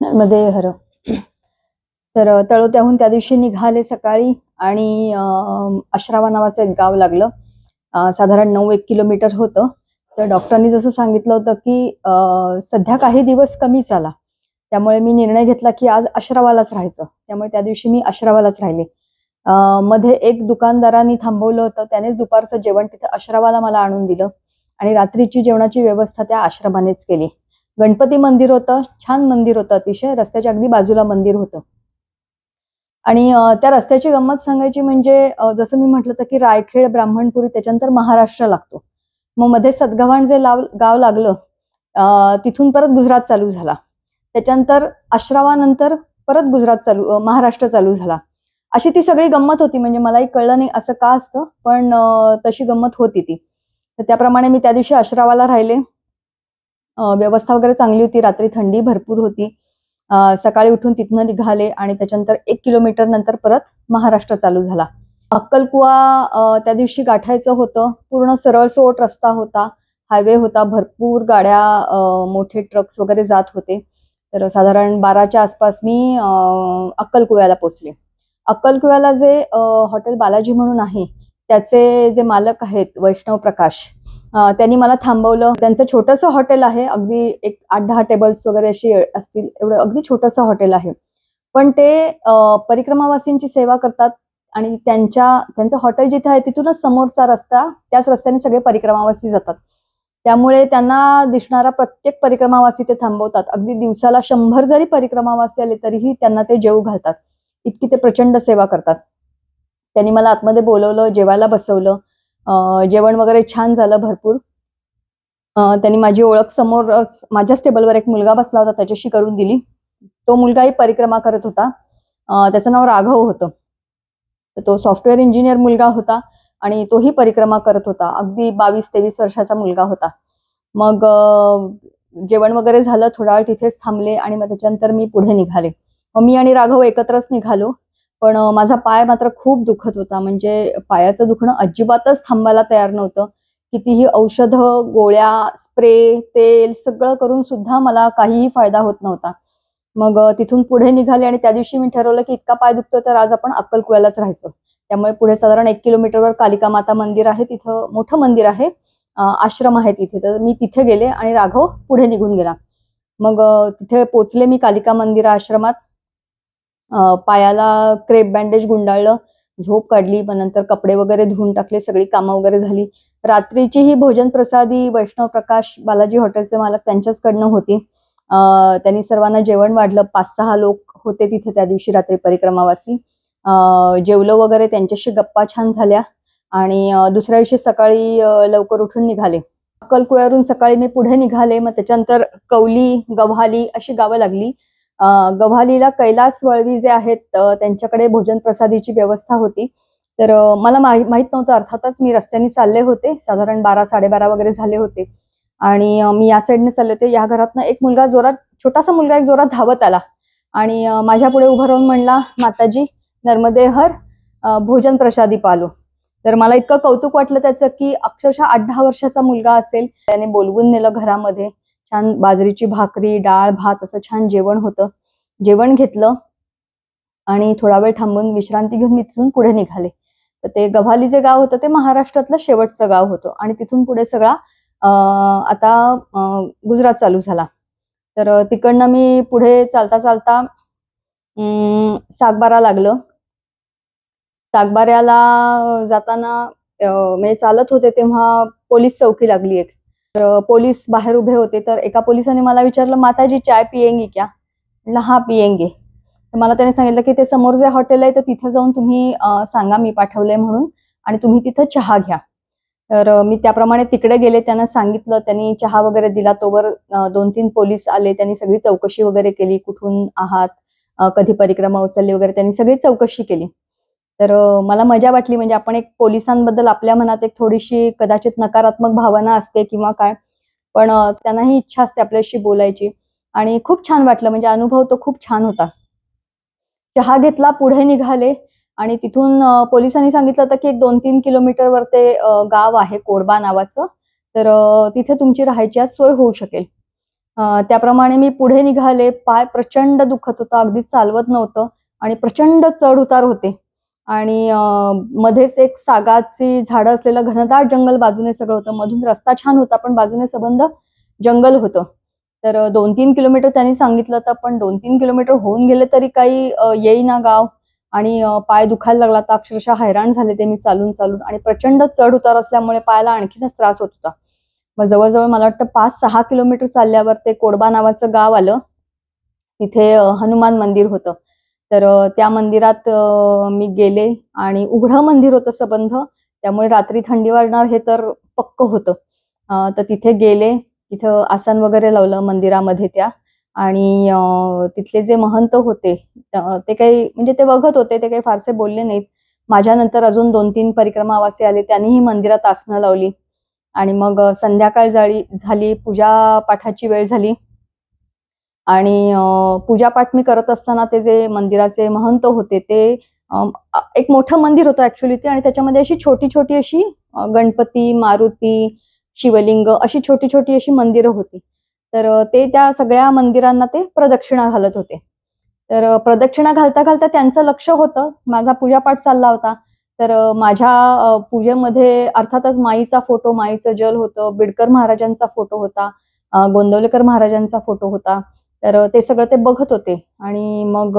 मध्ये हर. तर तळोत्याहून त्या दिवशी निघाले सकाळी आणि अश्रावा नावाचं एक गाव लागलं. साधारण नऊ एक किलोमीटर होतं. तर डॉक्टरांनी जसं सांगितलं होतं की सध्या काही दिवस कमीच आला त्यामुळे मी निर्णय घेतला की आज अश्रावालाच राहायचं. त्यामुळे त्या दिवशी मी अश्रावालाच राहिले. मध्ये एक दुकानदारांनी थांबवलं होतं. त्यानेच दुपारचं जेवण तिथं अश्रावाला मला आणून दिलं आणि रात्रीची जेवणाची व्यवस्था त्या आश्रमानेच केली. गणपती मंदिर होतं छान मंदिर होतं अतिशय. रस्त्याच्या अगदी बाजूला मंदिर होतं. आणि त्या रस्त्याची गंमत सांगायची म्हणजे जसं मी म्हटलं तर की रायखेड ब्राह्मणपुरी त्याच्यानंतर महाराष्ट्र लागतो. मग मध्ये सदगव्हाण जे लाव गाव लागलं तिथून परत गुजरात चालू झाला. त्याच्यानंतर आश्रावानंतर परत गुजरात चालू महाराष्ट्र चालू झाला. अशी ती सगळी गंमत होती. म्हणजे मलाही कळलं नाही असं का असतं पण तशी गंमत होती ती. तर त्याप्रमाणे मी त्या दिवशी आश्रावाला राहिले. व्यवस्था वगैरे चांगली होती. रात्री थंडी भरपूर होती. सकाळी उठून तिथनं निघाले आणि त्याच्यानंतर एक किलोमीटर नंतर परत महाराष्ट्र चालू झाला. अक्कलकुवा त्या दिवशी गाठायचं होतं. पूर्ण सरळसोट रस्ता होता. हायवे होता. भरपूर गाड्या मोठे ट्रक्स वगैरे जात होते. तर साधारण बाराच्या आसपास मी अक्कलकुव्याला पोचले अक्कलकुव्याला जे हॉटेल बालाजी म्हणून आहे त्याचे जे मालक आहेत वैष्णव प्रकाश त्यांनी मला थांबवलं. त्यांचं छोटंसं हॉटेल आहे. अगदी एक आठ दहा टेबल्स वगैरे अशी असतील. एवढं अगदी छोटंसं हॉटेल आहे. पण ते परिक्रमावासींची सेवा करतात आणि त्यांच्या त्यांचं हॉटेल जिथे आहे तिथूनच समोरचा रस्ता त्याच रस्त्याने सगळे परिक्रमावासी जातात. त्यामुळे त्यांना दिसणारा प्रत्येक परिक्रमावासी ते थांबवतात. अगदी दिवसाला शंभर जरी परिक्रमावासी आले तरीही त्यांना ते जेव घालतात. इतकी ते प्रचंड सेवा करतात. त्यांनी मला आतमध्ये बोलवलं जेवायला बसवलं. जेवण वगैरे छान झालं भरपूर. त्यांनी माझी ओळख समोरच माझ्याच टेबलवर एक मुलगा बसला होता त्याच्याशी करून दिली. तो मुलगाही परिक्रमा करत होता. त्याचं नाव राघव होतं. तर तो सॉफ्टवेअर इंजिनियर मुलगा होता आणि तोही परिक्रमा करत होता. अगदी बावीस तेवीस वर्षाचा मुलगा होता. मग जेवण वगैरे झालं थोडा वेळ तिथेच थांबले आणि मग त्याच्यानंतर मी पुढे निघाले. मग मी आणि राघव एकत्रच निघालो. पण माझा पाय मात्र खूप दुखत होता. म्हणजे पायाचं दुखणं अजिबातच थांबायला तयार नव्हतं. कितीही औषधं गोळ्या स्प्रे तेल सगळं करून सुद्धा मला काहीही फायदा होत नव्हता. मग तिथून पुढे निघाले आणि त्या दिवशी मी ठरवलं की इतका पाय दुखतो तर आज आपण अक्कलकुव्यालाच राहायचो. त्यामुळे पुढे साधारण एक किलोमीटरवर कालिका माता मंदिर आहे. तिथं मोठं मंदिर आहे. आश्रम आहे तिथे. तर मी तिथे गेले आणि राघव पुढे निघून गेला. मग तिथे पोचले मी कालिका मंदिर आश्रमात. पायाला क्रेप बँडेज गुंडाळलं झोप काढली मग नंतर कपडे वगैरे धुवून टाकले सगळी कामं वगैरे झाली. रात्रीची ही भोजन प्रसादी वैष्णव प्रकाश बालाजी हॉटेलचे मालक त्यांच्याचकडनं होती. त्यांनी सर्वांना जेवण वाढलं. पाच सहा लोक होते तिथे त्या दिवशी रात्री परिक्रमावासी. जेवलं वगैरे त्यांच्याशी गप्पा छान झाल्या आणि दुसऱ्या दिवशी सकाळी लवकर उठून निघाले. अक्कलकुव्यावरून सकाळी मी पुढे निघाले. मग त्याच्यानंतर कौली गव्हाली अशी गावं लागली. गव्हालीला कैलास वळवी जे आहेत त्यांच्याकडे भोजन प्रसादीची व्यवस्था होती. तर मला माहीत नव्हतं अर्थातच मी रस्त्याने चालले होते. साधारण बारा साडेबारा वगैरे झाले होते. आणि मी या साईडने चालले होते. या घरातनं एक मुलगा जोरात छोटासा मुलगा एक जोरात धावत आला. आणि माझ्या पुढे उभं राहून म्हणला माताजी नर्मदे हर भोजन प्रसादी पालो. तर मला इतकं कौतुक वाटलं त्याचं की अक्षरशः आठ दहा वर्षाचा मुलगा असेल. त्याने बोलवून नेलं घरामध्ये. छान बाजरीची भाकरी डाळ भात असं छान जेवण होतं. जेवण घेतलं आणि थोडा वेळ थांबून विश्रांती घेऊन मी तिथून पुढे निघाले. तर ते गव्हाली जे गाव होतं ते महाराष्ट्रातलं शेवटचं गाव होतं आणि तिथून पुढे सगळा आता गुजरात चालू झाला. तर तिकडनं मी पुढे चालता चालता अं, सागबारा लागलं. सागबाऱ्याला जाताना म्हणजे चालत होते तेव्हा पोलीस चौकी लागली एक. तर पोलीस बाहेर उभे होते. तर एका पोलिसाने मला विचारलं माताजी चाय पियेंगी क्या? म्हटलं हा पियेंगे तर मला त्याने सांगितलं की ते समोर जे हॉटेल आहे तर तिथं जाऊन तुम्ही सांगा मी पाठवलंय म्हणून आणि तुम्ही तिथं चहा घ्या. तर मी त्याप्रमाणे तिकडे गेले. त्यांना सांगितलं त्यांनी चहा वगैरे दिला. तोवर दोन तीन पोलीस आले. त्यांनी सगळी चौकशी वगैरे केली कुठून आहात कधी परिक्रमा उचलली वगैरे त्यांनी सगळी चौकशी केली. तर मला मजा वाटली. म्हणजे आपण एक पोलिसांबद्दल आपल्या मनात एक थोडीशी कदाचित नकारात्मक भावना असते किंवा काय. पण त्यांनाही इच्छा असते आपल्याशी बोलायची. आणि खूप छान वाटलं. म्हणजे अनुभव तो खूप छान होता. चहा घेतला पुढे निघाले. आणि तिथून पोलिसांनी सांगितलं होतं की एक दोन तीन किलोमीटरवर ते गाव आहे कोरबा नावाचं. तर तिथे तुमची राहायची आज सोय होऊ शकेल. त्याप्रमाणे मी पुढे निघाले. पाय प्रचंड दुखत होता. अगदी चालवत नव्हतं. आणि प्रचंड चढ उतार होते. आणि मध्येच एक सागाची झाडं असलेलं घनदाट जंगल बाजूने सगळं होतं. मधून रस्ता छान होता पण बाजूने सबंध जंगल होतं. तर दोन तीन किलोमीटर त्यांनी सांगितलं तर पण दोन तीन किलोमीटर होऊन गेले तरी काही येईना गाव. आणि पाय दुखायला लागला तर अक्षरशः हैराण झाले ते मी चालून चालून. आणि प्रचंड चढ उतार असल्यामुळे पायाला आणखीनच त्रास होत होता. मग जवळजवळ मला वाटतं पाच सहा किलोमीटर चालल्यावर ते कोडबा नावाचं गाव आलं. तिथे हनुमान मंदिर होतं. तर त्या मंदिरात मी गेले आणि उघडं मंदिर होतं सबंध. त्यामुळे रात्री थंडी वाढणार हे तर पक्क होतं. तर तिथे गेले. तिथं आसन वगैरे लावलं मंदिरामध्ये त्या. आणि तिथले जे महंत होते ते काही म्हणजे ते बघत होते ते काही फारसे बोलले नाहीत. माझ्यानंतर अजून दोन तीन परिक्रमावासी आले. त्यांनीही मंदिरात आसनं लावली. आणि मग संध्याकाळ जाळी झाली पूजा पाठाची वेळ झाली. आणि पूजापाठ मी करत असताना ते जे मंदिराचे महंत होते ते एक मोठं मंदिर होतं ऍक्च्युली ते आणि त्याच्यामध्ये अशी छोटी छोटी अशी गणपती मारुती शिवलिंग अशी छोटी छोटी अशी मंदिरं होती. तर ते त्या सगळ्या मंदिरांना ते प्रदक्षिणा घालत होते. तर प्रदक्षिणा घालता घालता त्यांचं लक्ष होतं. माझा पूजापाठ चालला होता. तर माझ्या पूजेमध्ये अर्थातच माईचा फोटो माईचं जल होतं. बिडकर महाराजांचा फोटो होता. गोंदवलेकर महाराजांचा फोटो होता. तर ते सगळं ते बघत होते. आणि मग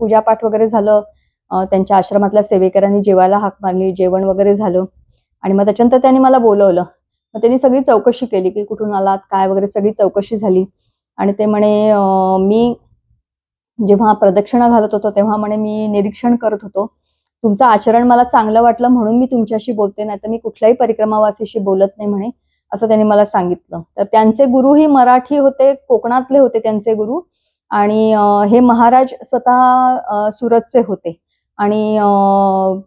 पूजापाठ वगैरे झालं. त्यांच्या आश्रमातल्या सेवेकरांनी जेवायला हाक मारली जेवण वगैरे झालं. आणि मग त्याच्यानंतर त्यांनी मला बोलवलं. मग त्यांनी सगळी चौकशी केली की कुठून आलात काय वगैरे सगळी चौकशी झाली. आणि ते म्हणे मी जेव्हा प्रदक्षिणा घालत होतो तेव्हा म्हणे मी निरीक्षण करत होतो. तुमचं आचरण मला चांगलं वाटलं म्हणून मी तुमच्याशी बोलते नाही तर मी कुठल्याही परिक्रमावासीशी बोलत नाही म्हणे. असं त्यांनी मला सांगितलं. तर त्यांचे गुरु ही मराठी होते कोकणातले होते त्यांचे गुरु. आणि हे महाराज स्वतः सुरतचे होते. आणि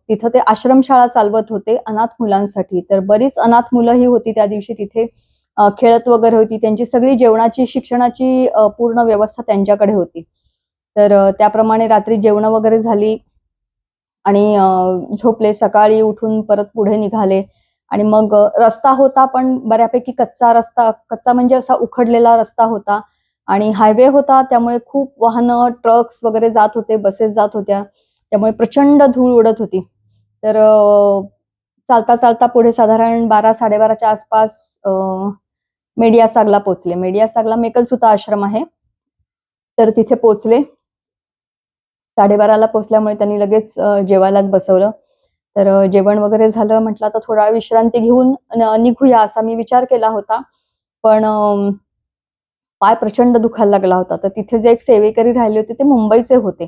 तिथं ते आश्रमशाळा चालवत होते अनाथ मुलांसाठी. तर बरीच अनाथ मुलं ही होती त्या दिवशी तिथे. खेळत वगैरे होती. त्यांची सगळी जेवणाची शिक्षणाची पूर्ण व्यवस्था त्यांच्याकडे होती. तर त्याप्रमाणे रात्री जेवणं वगैरे झाली. आणि झोपले. सकाळी उठून परत पुढे निघाले. आणि मग रस्ता होता पण बऱ्यापैकी कच्चा रस्ता कच्चा म्हणजे असा उखडलेला रस्ता होता. आणि हायवे होता त्यामुळे खूप वाहनं ट्रक्स वगैरे जात होते बसेस जात होत्या. त्यामुळे प्रचंड धूळ उडत होती. तर चालता चालता पुढे साधारण बारा साडेबाराच्या आसपास मेडिया मेडियासागला पोचले मेडियासागला मेकलसुता आश्रम आहे. तर तिथे पोचले साडेबाराला पोचल्यामुळे त्यांनी लगेच जेवायलाच बसवलं. तर जेवण वगैरे झालं म्हटलं आता थोडा विश्रांती घेऊन निघूया असा मी विचार केला होता. पण पाय प्रचंड दुखायला लागला होता. तर तिथे जे एक सेवेकरी राहिले होते ते मुंबईचे होते.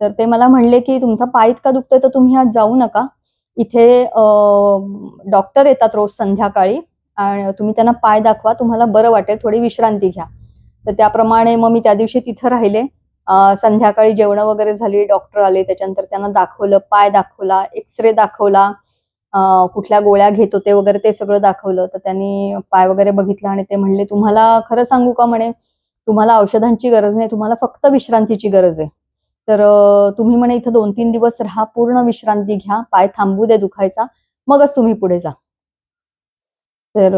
तर ते मला म्हणले की तुमचा पाय इतका दुखतोय तर तुम्ही आज जाऊ नका. इथे डॉक्टर येतात रोज संध्याकाळी आणि तुम्ही त्यांना पाय दाखवा. तुम्हाला बरं वाटेल. थोडी विश्रांती घ्या. तर त्याप्रमाणे मग मी त्या दिवशी तिथं राहिले. संध्याकाळी जेवण वगैरे झाली डॉक्टर आले त्याच्यानंतर त्यांना दाखवलं पाय दाखवला एक्सरे दाखवला कुठल्या गोळ्या घेत होते वगैरे ते सगळं दाखवलं. तर त्यांनी पाय वगैरे बघितला आणि ते म्हणले तुम्हाला खरं सांगू का म्हणे? तुम्हाला औषधांची गरज नाही तुम्हाला फक्त विश्रांतीची गरज आहे. तर तुम्ही म्हणे इथं दोन तीन दिवस राहा पूर्ण विश्रांती घ्या पाय थांबू दे दुखायचा मगच तुम्ही पुढे जा. तर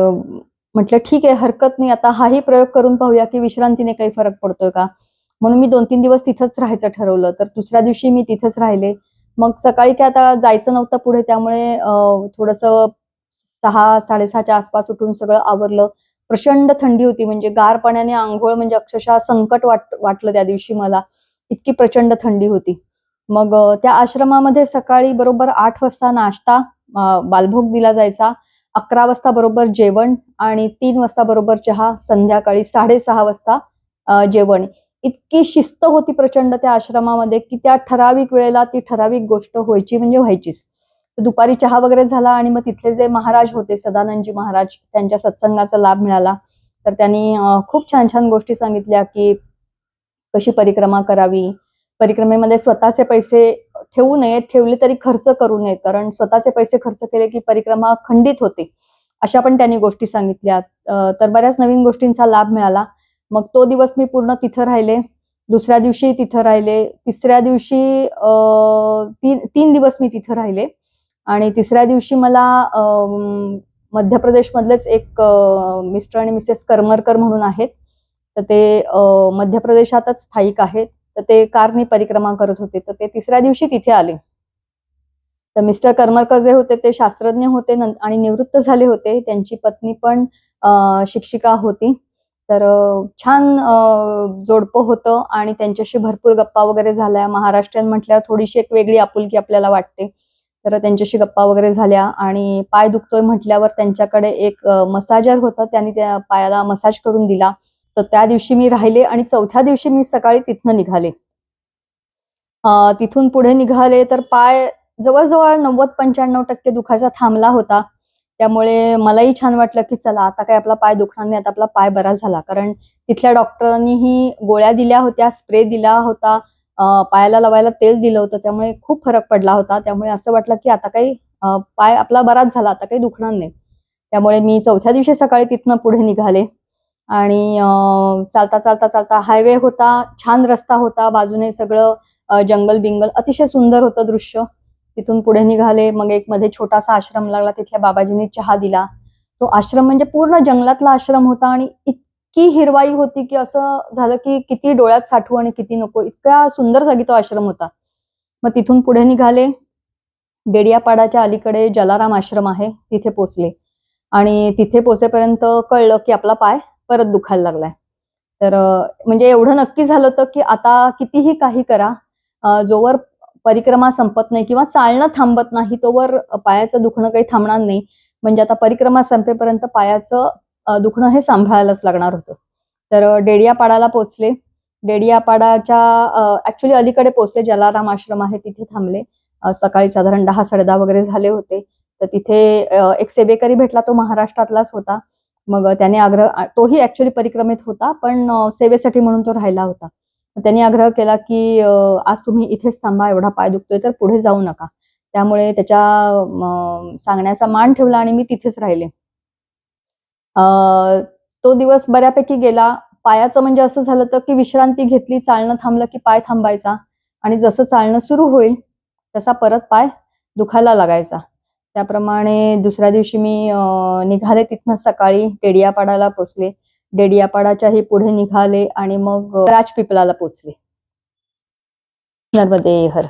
म्हटलं ठीक आहे हरकत नाही आता हाही प्रयोग करून पाहूया की विश्रांतीने काही फरक पडतोय का? म्हणून मी दोन तीन दिवस तिथंच राहायचं ठरवलं. तर दुसऱ्या दिवशी मी तिथंच राहिले. मग सकाळी काय आता जायचं नव्हतं पुढे त्यामुळे थोडस थोडंसं सहा साडेसहाच्या आसपास उठून सगळं आवरलं. प्रचंड थंडी होती म्हणजे गार पाण्याने आंघोळ म्हणजे अक्षरशः संकट वाट वाटलं त्या दिवशी मला. इतकी प्रचंड थंडी होती. मग त्या आश्रमामध्ये सकाळी बरोबर आठ वाजता नाश्ता बालभोग दिला जायचा. अकरा वाजता बरोबर जेवण आणि तीन वाजता बरोबर चहा संध्याकाळी साडेसहा वाजता जेवण. इतकी शिस्त होती प्रचंड त्या आश्रमामध्ये की त्या ठराविक वेळेला ती ठराविक गोष्ट व्हायची म्हणजे व्हायचीच. दुपारी चहा वगैरे झाला आणि मग तिथले जे महाराज होते सदानंदजी महाराज त्यांच्या सत्संगाचा लाभ मिळाला. तर त्यांनी खूप छान छान गोष्टी सांगितल्या की कशी परिक्रमा करावी. परिक्रमेमध्ये स्वतःचे पैसे ठेवू नयेत ठेवले तरी खर्च करू नयेत. कारण स्वतःचे पैसे खर्च केले की परिक्रमा खंडित होते. अशा पण त्यांनी गोष्टी सांगितल्या. तर बऱ्याच नवीन गोष्टींचा लाभ मिळाला. मग तो दिवस मी पूर्ण तिथं राहिले. दुसऱ्या दिवशी तिथं राहिले. तिसऱ्या दिवशी तीन तीन दिवस मी तिथं राहिले. आणि तिसऱ्या दिवशी मला मध्य प्रदेशमधलेच एक मिस्टर आणि मिसेस करमरकर म्हणून आहेत. तर ते मध्य प्रदेशातच स्थायिक आहेत. तर ते कारनी परिक्रमा करत होते. तर ते तिसऱ्या दिवशी तिथे आले. तर मिस्टर करमरकर जे होते ते शास्त्रज्ञ होते आणि निवृत्त झाले होते. त्यांची पत्नी पण शिक्षिका होती. तर छान जोडपं होतं आणि त्यांच्याशी भरपूर गप्पा वगैरे झाल्या. महाराष्ट्रीयन म्हटल्यावर थोडीशी एक वेगळी आपुलकी आपल्याला वाटते. तर त्यांच्याशी गप्पा वगैरे झाल्या आणि पाय दुखतोय म्हटल्यावर त्यांच्याकडे एक मसाजर होता. त्यांनी त्या पायाला मसाज करून दिला. तर त्या दिवशी मी राहिले आणि चौथ्या दिवशी मी सकाळी तिथनं निघाले. तिथून पुढे निघाले तर पाय जवळजवळ नव्वद पंच्याण्णव टक्के दुखायचा थांबला होता. त्यामुळे मलाही छान वाटलं की चला आता काय आपला पाय दुखणार नाही आता आपला पाय बरा झाला. कारण तिथल्या डॉक्टरांनीही गोळ्या दिल्या होत्या स्प्रे दिला होता पायाला लावायला तेल दिलं होतं त्यामुळे खूप फरक पडला होता. त्यामुळे असं वाटलं की आता काही पाय आपला बराच झाला आता काही दुखणार नाही. त्यामुळे मी चौथ्या दिवशी सकाळी तिथनं पुढे निघाले. आणि चालता चालता चालता हायवे होता छान रस्ता होता बाजूने सगळं जंगल बिंगल अतिशय सुंदर होतं दृश्य. तिथून पुढे निघाले. मग एक मध्ये छोटासा आश्रम लागला. तिथल्या बाबाजींनी चहा दिला. तो आश्रम म्हणजे पूर्ण जंगलातला आश्रम होता आणि इतकी हिरवाई होती की असं झालं की किती डोळ्यात साठवू आणि किती नको. इतका सुंदर जागी तो आश्रम होता. मग तिथून पुढे निघाले. डेडियापाडाच्या अलीकडे जलाराम आश्रम आहे. तिथे पोचले. आणि तिथे पोचेपर्यंत कळलं की आपला पाय परत दुखायला लागलाय. तर म्हणजे एवढं नक्की झालं होतं की आता कितीही काही करा. जोवर परिक्रमा संपत नाही किंवा चालणं थांबत नाही तोवर पायाचं दुखणं काही थांबणार नाही. म्हणजे आता परिक्रमा संपेपर्यंत पायाचं दुखणं हे सांभाळायलाच लागणार होतं. तर डेडियापाडाला पोचले डेडियापाडाच्या ऍक्च्युली अलीकडे पोचले जलाराम आश्रम आहे तिथे थांबले. सकाळी साधारण दहा साडेदहा वगैरे झाले होते. तर तिथे एक सेवेकरी भेटला तो महाराष्ट्रातलाच होता. मग त्याने आग्रह तोही ऍक्च्युली परिक्रमेत होता पण सेवेसाठी म्हणून तो राहिला होता. त्यांनी आग्रह केला की आज तुम्ही इथेच थांबा एवढा पाय दुखतोय तर पुढे जाऊ नका. त्यामुळे त्याच्या सांगण्याचा मान ठेवला आणि मी तिथेच राहिले. अ, तो दिवस बऱ्यापैकी गेला. पायाचं म्हणजे असं झालं तर की विश्रांती घेतली चालणं थांबलं की पाय थांबायचा. आणि जसं चालणं सुरू होईल तसा परत पाय दुखायला लागायचा. त्याप्रमाणे दुसऱ्या दिवशी मी निघाले तिथनं सकाळी टेडियापाडाला पोचले. डेडियापाडाच्याही पुढे निघाले आणि मग राजपिपलाला पोचले. नर्मदे हर